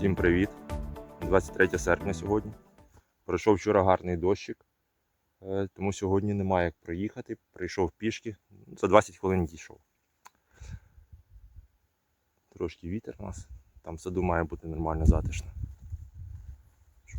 Всім привіт! 23 серпня сьогодні. Пройшов вчора гарний дощик, е, тому сьогодні немає як проїхати. Прийшов пішки, за 20 хвилин дійшов. Трошки вітер у нас, там в саду має бути нормально затишно.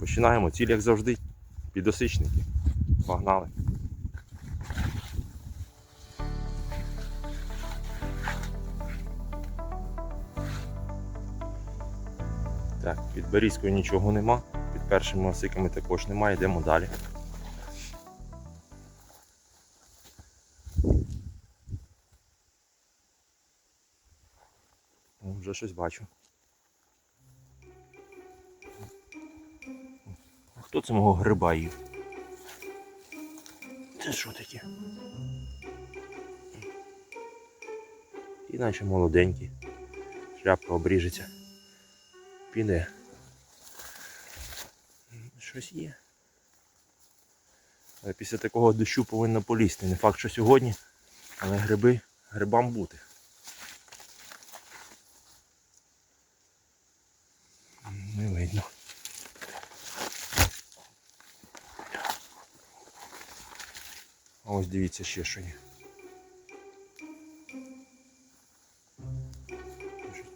Починаємо. Ціль, як завжди, підосичники. Погнали. Так, під Берізькою нічого нема, під першими осиками також немає, йдемо далі. О, вже щось бачу. Хто це мого гриба їв? Це що таке? І наче молоденький. Шляпка обріжеться. Піде. Щось є. Але після такого дощу повинно полізти. Не факт, що сьогодні, але гриби грибам бути. Не видно. А ось дивіться ще що є.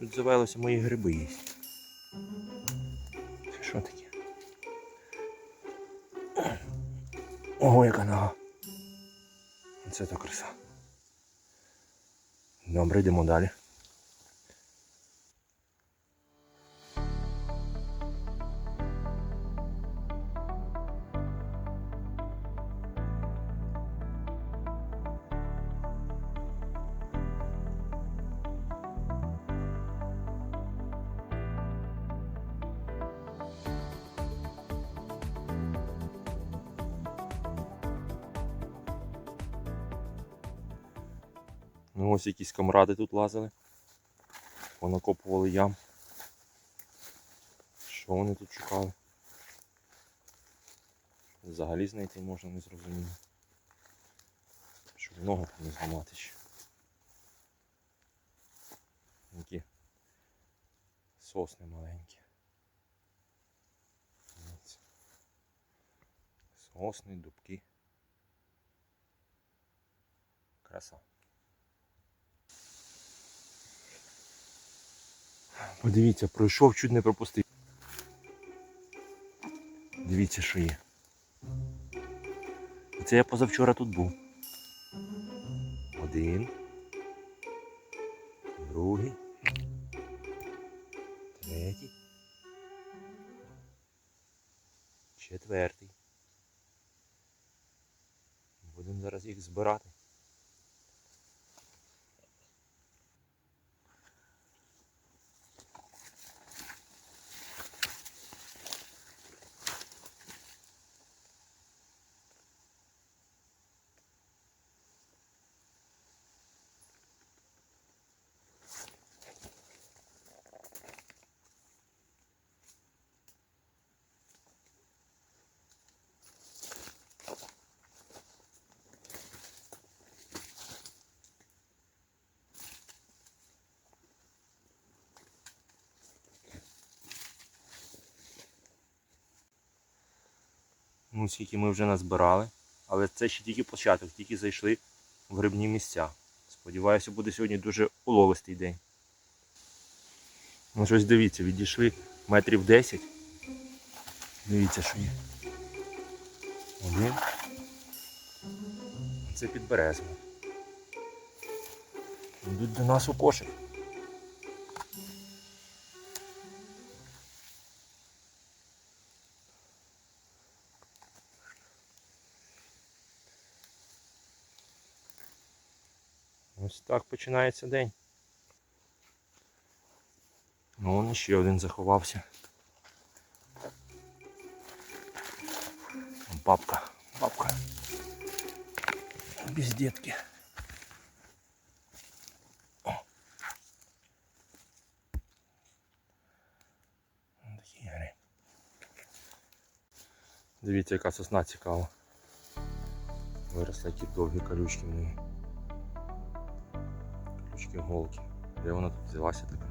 Тут завелося мої гриби їсть. Ого, яка. Це то краса. Добре, йдемо далі. Ось якісь камради тут лазили. Понакопували ям. Що вони тут шукали? Взагалі знайти можна не зрозуміло. Щоб ногу не зламати ще. Які сосни маленькі. Сосни, дубки. Краса. Подивіться, пройшов, чуть не пропустив. Дивіться, що є. Це я позавчора тут був. Один. Другий. Третій. Четвертий. Будемо зараз їх збирати. Ну, скільки ми вже назбирали. Але це ще тільки початок, тільки зайшли в грибні місця. Сподіваюся, буде сьогодні дуже уловистий день. Ну щось дивіться, відійшли метрів 10. Дивіться, що є. Один. Це під березами. Йдуть до нас у кошик. Ось так починається день. Ну, вон ще один заховався. Бабка, бабка. Без дітки. Дивіться, яка сосна цікава. Виросли які довгі колючки в неї такі. Де вона тут взялася така?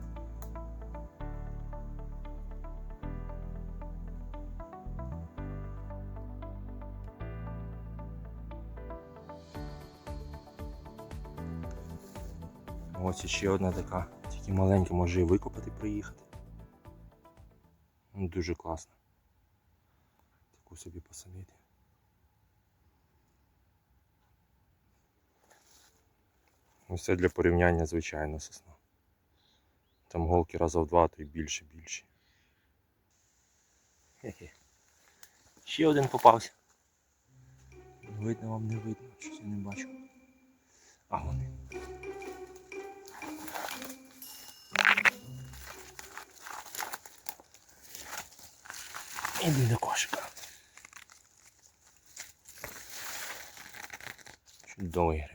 Ось ще одна така, тільки маленька, може і викопати, приїхати. Ну, дуже класно. Таку собі посадити. Ось це для порівняння звичайна сосна. Там голки раза в два, то й більше більше. Хе-хе. Ще один попався. Видно вам не видно, щось я не бачу. А вони. Іди до кошика. Чудовий гриб.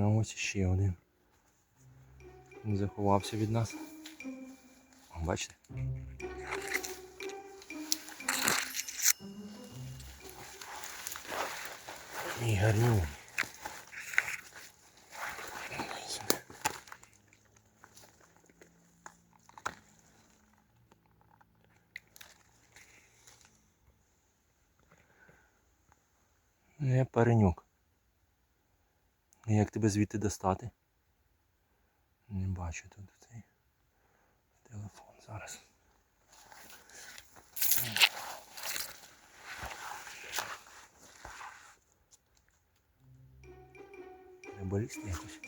Ну ось ще один. Заховався від нас. Бачите? Мій гарнюнь. Не паренюк. Тебе звідти достати? Не бачу тут цей телефон зараз. Треба лізти якось.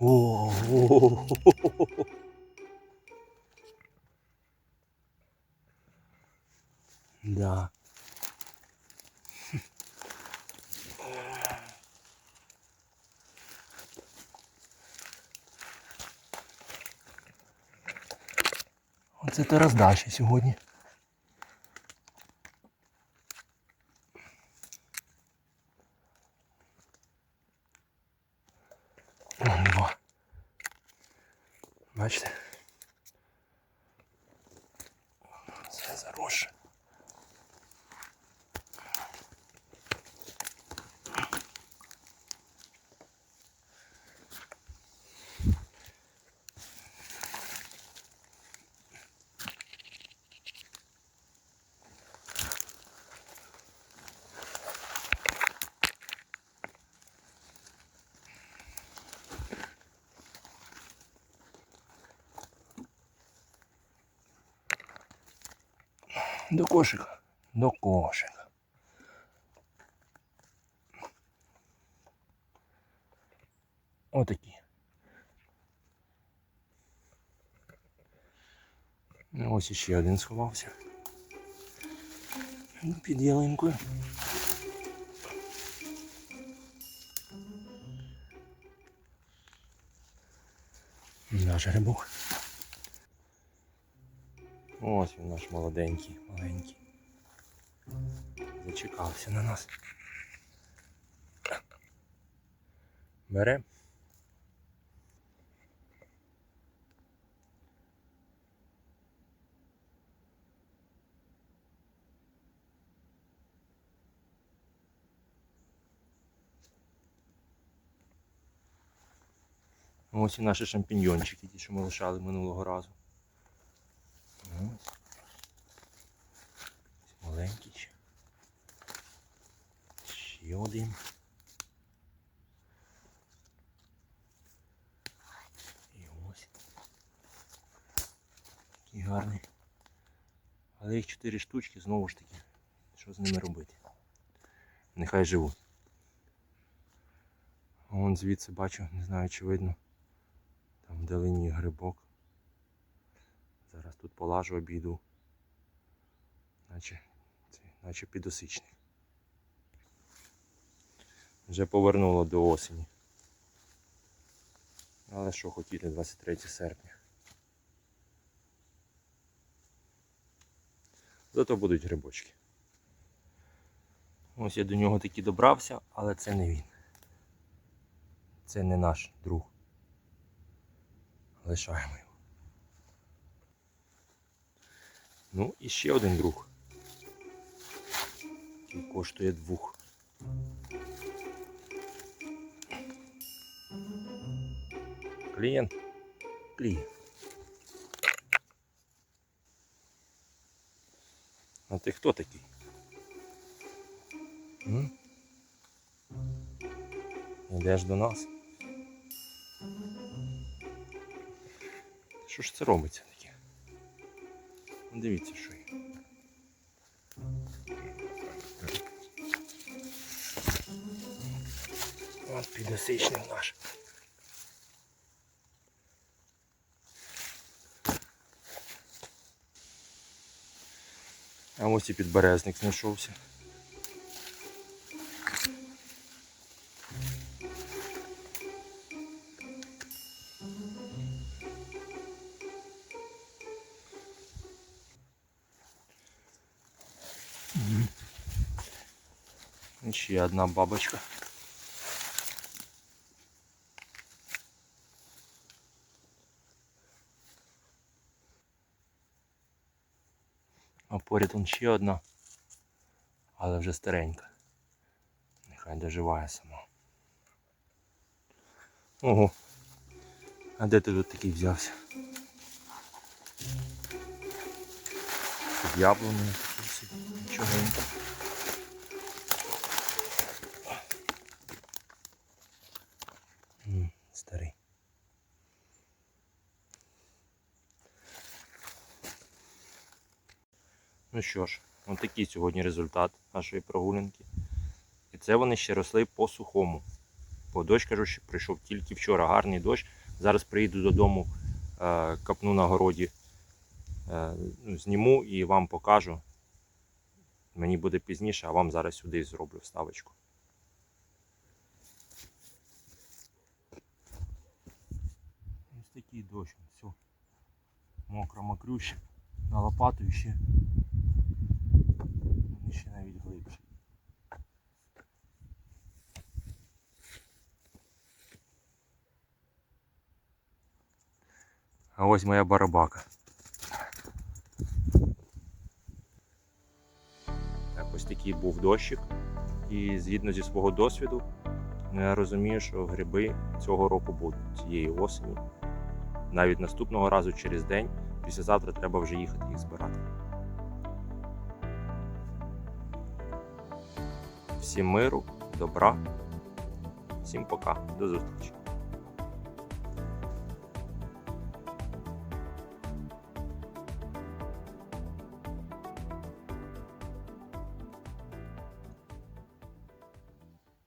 О, Оце ти роздача сьогодні. До кошика. До кошика. Отакі. Ну, Ось іще один сховався. Під ялинкою. Наш грибок. Ось він наш молоденький, маленький. Зачекався на нас. Бере. Ось і наші шампіньйончики, ті, що ми лишали минулого разу. Ось. Ось Маленький ще. Ще один. І ось. Такий гарний. Але їх чотири штучки, знову ж таки. Що з ними робити? Нехай живуть. Вон звідси бачу, не знаю чи видно. Там вдалині грибок. Зараз тут полажу обійду. Наче, наче підосичник. Вже повернуло до осені. Але що хотіли 23 серпня. Зато будуть грибочки. Ось я до нього таки добрався, але це не він. Це не наш друг. Лишаємо його. Ну і ще один друг. Який коштує двох. Клієнт. Клієнт. А ти хто такий? М? Йдеш до нас. Що ж це робиться таке? Дивіться, що є. От підосичник наш. А ось і підберезник знайшовся. Ще одна бабочка. Поряд он ще одна, але вже старенька. Нехай доживає сама. Ого. А де ти тут такий взявся? Під такий сидить. Нічогенько. М, Старий. Ну що ж, ось такий сьогодні результат нашої прогулянки. І це вони ще росли по сухому. Бо дощ, кажу, що прийшов тільки вчора. Гарний дощ. Зараз приїду додому, е, капну на городі, е, ну, зніму і вам покажу. Мені буде пізніше, а вам зараз сюди зроблю вставочку. Ось такий дощ. Все. Мокро мокрюще. На лопату ще. Ще навіть глибші. А ось моя барабака. Так, ось такий був дощик. І згідно зі свого досвіду, я розумію, що гриби цього року будуть цієї осені. Навіть наступного разу через день, післязавтра треба вже їхати їх збирати. Всім миру, добра, всім пока, до зустрічі.